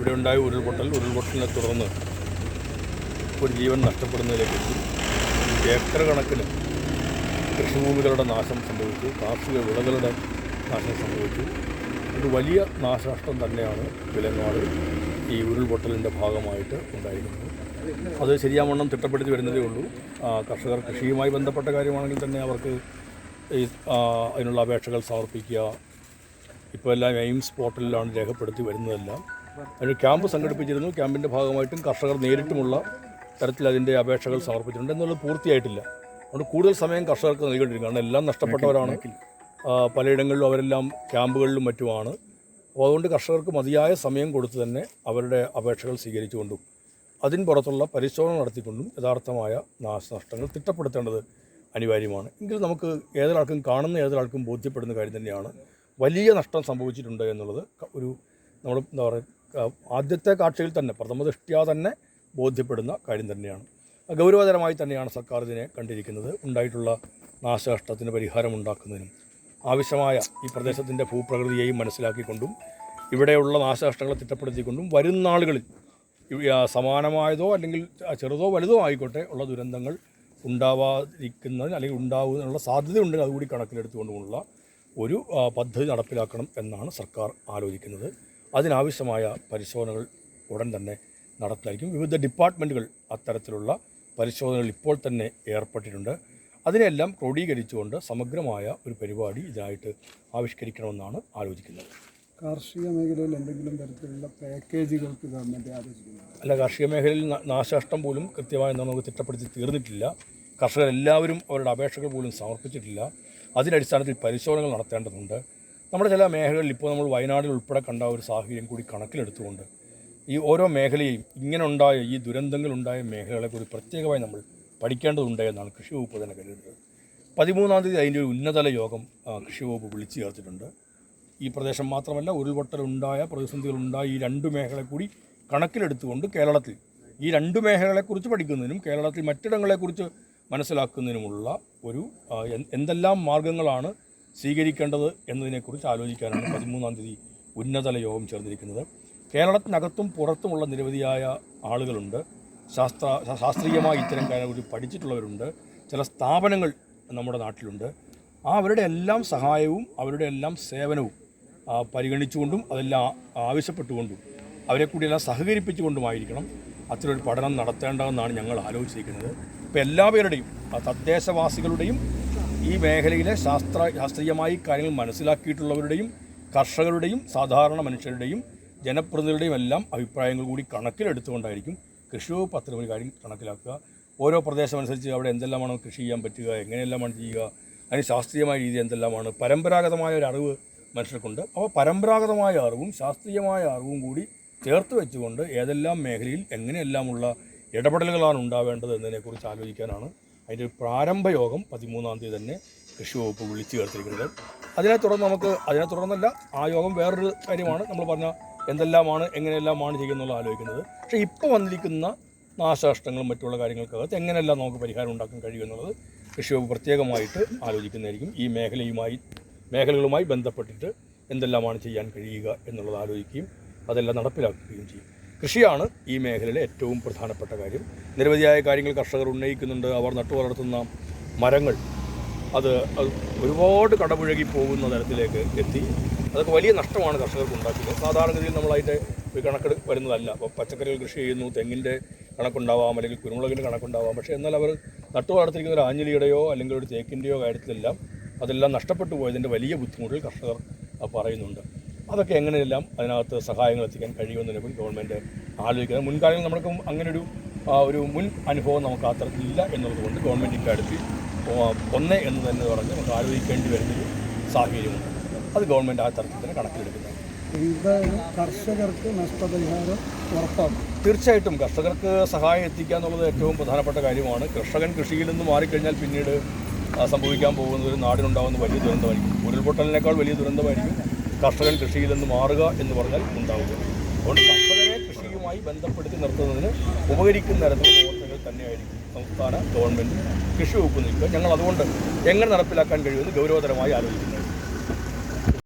ഇവിടെ ഉണ്ടായ ഉരുൾപൊട്ടൽ ഉരുൾപൊട്ടലിനെ തുടർന്ന് ഒരു ജീവൻ നഷ്ടപ്പെടുന്നതിലേക്ക് എത്തി. ഏക്കർ കണക്കിന് കൃഷിഭൂമികളുടെ നാശം സംഭവിച്ചു. കാർഷിക വിളകളുടെ നാശം സംഭവിച്ചു. ഒരു വലിയ നാശനഷ്ടം തന്നെയാണ് വിലങ്ങാട് ഈ ഉരുൾപൊട്ടലിന്റെ ഭാഗമായിട്ട് ഉണ്ടായിരുന്നത് അത് ശരിയാവണ്ണം തിട്ടപ്പെടുത്തി വരുന്നതേ ഉള്ളൂ. കർഷകർ കൃഷിയുമായി ബന്ധപ്പെട്ട കാര്യമാണെങ്കിൽ തന്നെ അവർക്ക് ഈ അതിനുള്ള അപേക്ഷകൾ സമർപ്പിക്കുക. ഇപ്പോൾ എല്ലാം എയിംസ് പോർട്ടലിലാണ് രേഖപ്പെടുത്തി വരുന്നതെല്ലാം. അതിന് ക്യാമ്പ് സംഘടിപ്പിച്ചിരുന്നു. ക്യാമ്പിന്റെ ഭാഗമായിട്ടും കർഷകർ നേരിട്ടുമുള്ള തരത്തിൽ അതിന്റെ അപേക്ഷകൾ സമർപ്പിച്ചിട്ടുണ്ട് എന്നുള്ളത് പൂർത്തിയായിട്ടില്ല. അതുകൊണ്ട് കൂടുതൽ സമയം കർഷകർക്ക് നൽകേണ്ടിയിരിക്കും കാരണം എല്ലാം നഷ്ടപ്പെട്ടവരാണ്. പലയിടങ്ങളിലും അവരെല്ലാം ക്യാമ്പുകളിലും മറ്റുമാണ്. അപ്പോൾ അതുകൊണ്ട് കർഷകർക്ക് മതിയായ സമയം കൊടുത്ത് തന്നെ അവരുടെ അപേക്ഷകൾ സ്വീകരിച്ചുകൊണ്ടും അതിന് പുറത്തുള്ള പരിശോധന നടത്തിക്കൊണ്ടും യഥാർത്ഥമായ നാശനഷ്ടങ്ങൾ തിട്ടപ്പെടുത്തേണ്ടത് അനിവാര്യമാണ്. എങ്കിൽ നമുക്ക് ഏതൊരാൾക്കും കാണുന്ന ഏതൊരാൾക്കും ബോധ്യപ്പെടുന്ന കാര്യം തന്നെയാണ്. വലിയ നഷ്ടം സംഭവിച്ചിട്ടുണ്ട് എന്നുള്ളത് ഒരു നമ്മൾ എന്താ പറയുക ആദ്യത്തെ കാഴ്ചയിൽ തന്നെ പ്രഥമ ദൃഷ്ടിയാ തന്നെ ബോധ്യപ്പെടുന്ന കാര്യം തന്നെയാണ്. ഗൗരവതരമായി തന്നെയാണ് സർക്കാർ ഇതിനെ കണ്ടിരിക്കുന്നത്. ഉണ്ടായിട്ടുള്ള നാശനഷ്ടത്തിന് പരിഹാരം ഉണ്ടാക്കുന്നതിനും ആവശ്യമായ ഈ പ്രദേശത്തിന്റെ ഭൂപ്രകൃതിയെയും മനസ്സിലാക്കിക്കൊണ്ടും ഇവിടെയുള്ള നാശനഷ്ടങ്ങളെ തിട്ടപ്പെടുത്തിക്കൊണ്ടും വരും നാളുകളിൽ സമാനമായതോ അല്ലെങ്കിൽ ചെറുതോ വലുതോ ആയിക്കോട്ടെ ഉള്ള ദുരന്തങ്ങൾ ഉണ്ടാവാതിരിക്കുന്നതിന് അല്ലെങ്കിൽ ഉണ്ടാകുന്നതിനുള്ള സാധ്യതയുണ്ടെങ്കിൽ അതുകൂടി കണക്കിലെടുത്തുകൊണ്ടുമുള്ള ഒരു പദ്ധതി നടപ്പിലാക്കണം എന്നാണ് സർക്കാർ ആലോചിക്കുന്നത്. അതിനാവശ്യമായ പരിശോധനകൾ ഉടൻ തന്നെ നടത്തായിരിക്കും. വിവിധ ഡിപ്പാർട്ട്മെന്റുകൾ അത്തരത്തിലുള്ള പരിശോധനകൾ ഇപ്പോൾ തന്നെ ഏർപ്പെട്ടിട്ടുണ്ട്. അതിനെല്ലാം ക്രോഡീകരിച്ചുകൊണ്ട് സമഗ്രമായ ഒരു പരിപാടി ഇതിനായിട്ട് ആവിഷ്കരിക്കണമെന്നാണ് ആലോചിക്കുന്നത്. കാർഷിക മേഖലയിൽ എന്തെങ്കിലും തരത്തിലുള്ള പാക്കേജുകൾക്ക് ഗവൺമെന്റ് ആലോചിക്കുന്നത് അല്ല കാർഷിക മേഖലയിൽ നാശനഷ്ടം പോലും കൃത്യമായി നമുക്ക് തിട്ടപ്പെടുത്തി തീർന്നിട്ടില്ല. കർഷകരെല്ലാവരും അവരുടെ അപേക്ഷകൾ പോലും സമർപ്പിച്ചിട്ടില്ല. അതിനടിസ്ഥാനത്തിൽ പരിശോധനകൾ നടത്തേണ്ടതുണ്ട്. നമ്മുടെ ചില മേഖലകളിൽ ഇപ്പോൾ നമ്മൾ വയനാട്ടിൽ ഉൾപ്പെടെ കണ്ട ഒരു സാഹചര്യം കൂടി കണക്കിലെടുത്തുകൊണ്ട് ഈ ഓരോ മേഖലയും ഇങ്ങനെ ഉണ്ടായ ഈ ദുരന്തങ്ങൾ ഉണ്ടായ ദുരന്തങ്ങളുണ്ടായ കൂടി പ്രത്യേകമായി നമ്മൾ പഠിക്കേണ്ടതുണ്ട് എന്നാണ് കൃഷി വകുപ്പ് തന്നെ കരുതുന്നത്. പതിമൂന്നാം തീയതി അതിന്റെ ഒരു ഉന്നതല യോഗം കൃഷി വകുപ്പ് വിളിച്ചു ചേർത്തിട്ടുണ്ട്. ഈ പ്രദേശം മാത്രമല്ല ഉരുൾപൊട്ടലുണ്ടായ പ്രതിസന്ധികളുണ്ടായ ഈ രണ്ട് മേഖല കൂടി കണക്കിലെടുത്തുകൊണ്ട് കേരളത്തിൽ ഈ രണ്ട് മേഖലകളെക്കുറിച്ച് പഠിക്കുന്നതിനും കേരളത്തിൽ മറ്റിടങ്ങളെക്കുറിച്ച് മനസ്സിലാക്കുന്നതിനുമുള്ള ഒരു എന്തെല്ലാം മാർഗങ്ങളാണ് സ്വീകരിക്കേണ്ടത് എന്നതിനെക്കുറിച്ച് ആലോചിക്കാനാണ് പതിമൂന്നാം തീയതി ഉന്നതല യോഗം ചേർന്നിരിക്കുന്നത്. കേരളത്തിനകത്തും പുറത്തുമുള്ള നിരവധിയായ ആളുകളുണ്ട്. ശാസ്ത്ര ശാസ്ത്രീയമായി ഇത്തരം കാര്യങ്ങളെക്കുറിച്ച് പഠിച്ചിട്ടുള്ളവരുണ്ട്. ചില സ്ഥാപനങ്ങൾ നമ്മുടെ നാട്ടിലുണ്ട്. ആ അവരുടെ എല്ലാം സഹായവും അവരുടെ എല്ലാം സേവനവും പരിഗണിച്ചുകൊണ്ടും അതെല്ലാം ആവശ്യപ്പെട്ടുകൊണ്ടും അവരെ കൂടിയെല്ലാം സഹകരിപ്പിച്ചുകൊണ്ടുമായിരിക്കണം. അത്തരൊരു പഠനം നടത്തേണ്ടതെന്നാണ് ഞങ്ങൾ ആലോചിച്ചിരിക്കുന്നത്. ഇപ്പോൾ എല്ലാവരുടെയും തദ്ദേശവാസികളുടെയും ഈ മേഖലയിലെ ശാസ്ത്ര ശാസ്ത്രീയമായി കാര്യങ്ങൾ മനസ്സിലാക്കിയിട്ടുള്ളവരുടെയും കർഷകരുടെയും സാധാരണ മനുഷ്യരുടെയും ജനപ്രതിനിധികളുടെയും എല്ലാം അഭിപ്രായങ്ങൾ കൂടി കണക്കിലെടുത്തുകൊണ്ടായിരിക്കും കൃഷി വകുപ്പ് അത്തരമൊരു കാര്യം കണക്കിലാക്കുക. ഓരോ പ്രദേശമനുസരിച്ച് അവിടെ എന്തെല്ലാമാണ് കൃഷി ചെയ്യാൻ പറ്റുക എങ്ങനെയെല്ലാമാണ് ചെയ്യുക അതിന് ശാസ്ത്രീയമായ രീതി എന്തെല്ലാമാണ് പരമ്പരാഗതമായ ഒരു അറിവ് മനുഷ്യർക്കുണ്ട്. അപ്പോൾ പരമ്പരാഗതമായ അറിവും ശാസ്ത്രീയമായ അറിവും കൂടി ചേർത്ത് വെച്ചുകൊണ്ട് ഏതെല്ലാം മേഖലയിൽ എങ്ങനെയെല്ലാമുള്ള ഇടപെടലുകളാണ് ഉണ്ടാവേണ്ടത് എന്നതിനെക്കുറിച്ച് ആലോചിക്കാനാണ് അതിന്റെ പ്രാരംഭ യോഗം പതിമൂന്നാം തീയതി തന്നെ കൃഷി വകുപ്പ് വിളിച്ചു ചേർത്തിരിക്കുന്നത്. അതിനെ തുടർന്ന് നമുക്ക് അതിനെ തുടർന്നല്ല ആ യോഗം വേറൊരു കാര്യമാണ്. നമ്മൾ പറഞ്ഞ എന്തെല്ലാമാണ് എങ്ങനെയെല്ലാമാണ് ചെയ്യുന്നുള്ള ആലോചിക്കുന്നത്. പക്ഷേ ഇപ്പോൾ വന്നിരിക്കുന്ന നാശനഷ്ടങ്ങളും മറ്റുള്ള കാര്യങ്ങൾക്കകത്ത് എങ്ങനെയെല്ലാം നമുക്ക് പരിഹാരം ഉണ്ടാക്കാൻ കഴിയുമെന്നുള്ളത് കൃഷി വകുപ്പ് പ്രത്യേകമായിട്ട് ആലോചിക്കുന്നതായിരിക്കും. ഈ മേഖലയുമായി മേഖലകളുമായി ബന്ധപ്പെട്ടിട്ട് എന്തെല്ലാമാണ് ചെയ്യാൻ കഴിയുക എന്നുള്ളത് ആലോചിക്കുകയും അതെല്ലാം നടപ്പിലാക്കുകയും ചെയ്യും. കൃഷിയാണ് ഈ മേഖലയിലെ ഏറ്റവും പ്രധാനപ്പെട്ട കാര്യം. നിരവധിയായ കാര്യങ്ങൾ കർഷകർ ഉന്നയിക്കുന്നുണ്ട്. അവർ നട്ടു വളർത്തുന്ന മരങ്ങൾ അത് ഒരുപാട് കടപുഴകി പോകുന്ന തരത്തിലേക്ക് എത്തി. അതൊക്കെ വലിയ നഷ്ടമാണ് കർഷകർക്ക് ഉണ്ടാക്കിയത്. സാധാരണഗതിയിൽ നമ്മളായിട്ട് ഒരു കണക്കെടു വരുന്നതല്ല. അപ്പോൾ പച്ചക്കറികൾ കൃഷി ചെയ്യുന്നു തെങ്ങിന്റെ കണക്കുണ്ടാവാം അല്ലെങ്കിൽ കുരുമുളകിന്റെ കണക്കുണ്ടാവാം. പക്ഷേ എന്നാൽ അവർ നട്ടു വളർത്തിരിക്കുന്ന ഒരു ആഞ്ഞിലിയുടെയോ അല്ലെങ്കിൽ ഒരു തേക്കിന്റെയോ കാര്യത്തിലെല്ലാം അതെല്ലാം നഷ്ടപ്പെട്ടു പോയതിന്റെ വലിയ ബുദ്ധിമുട്ടിൽ കർഷകർ പറയുന്നുണ്ട്. അതൊക്കെ എങ്ങനെയെല്ലാം അതിനകത്ത് സഹായങ്ങൾ എത്തിക്കാൻ കഴിയുമെന്നതിനെ കുറിച്ച് ഗവൺമെന്റ് ആലോചിക്കുന്നത് മുൻകാലങ്ങളിൽ നമ്മൾക്ക് അങ്ങനെ ഒരു ഒരു മുൻ അനുഭവം നമുക്ക് അത്തരത്തിലില്ല എന്നുള്ളതുകൊണ്ട് ഗവൺമെന്റ് ഇക്കാര്യത്തിൽ ഒന്ന് എന്ന് തന്നെ പറഞ്ഞ് നമുക്ക് ആലോചിക്കേണ്ടി വരുന്നൊരു സാഹചര്യമുണ്ട്. അത് ഗവൺമെന്റ് ആ തരത്തിൽ തന്നെ കണക്കിലെടുക്കുന്നത് കർഷകർക്ക് നഷ്ടപരിഹാരം ഉറപ്പാക്കും തീർച്ചയായിട്ടും കർഷകർക്ക് സഹായം എത്തിക്കുക എന്നുള്ളത് ഏറ്റവും പ്രധാനപ്പെട്ട കാര്യമാണ്. കർഷകൻ കൃഷിയിൽ നിന്ന് മാറിക്കഴിഞ്ഞാൽ പിന്നീട് സംഭവിക്കാൻ പോകുന്ന ഒരു നാടിനുണ്ടാകുന്ന വലിയ ദുരന്തമായിരിക്കും. ഉരുൾപൊട്ടലിനേക്കാൾ വലിയ ദുരന്തമായിരിക്കും. കർഷകൻ കൃഷിയിൽ നിന്ന് മാറുക എന്ന് പറഞ്ഞാൽ ഉണ്ടാവുക. അതുകൊണ്ട് കർഷകരെ കൃഷിയുമായി ബന്ധപ്പെടുത്തി നിർത്തുന്നതിന് ഉപകരിക്കുന്ന തരത്തിലുള്ള പ്രവർത്തനങ്ങൾ തന്നെയായിരിക്കും സംസ്ഥാന ഗവൺമെന്റ് കൃഷി വകുപ്പ് നിൽക്കുക. ഞങ്ങൾ അതുകൊണ്ട് എങ്ങനെ നടപ്പിലാക്കാൻ കഴിയുമെന്ന് ഗൗരവതരമായി ആലോചിക്കുന്നത്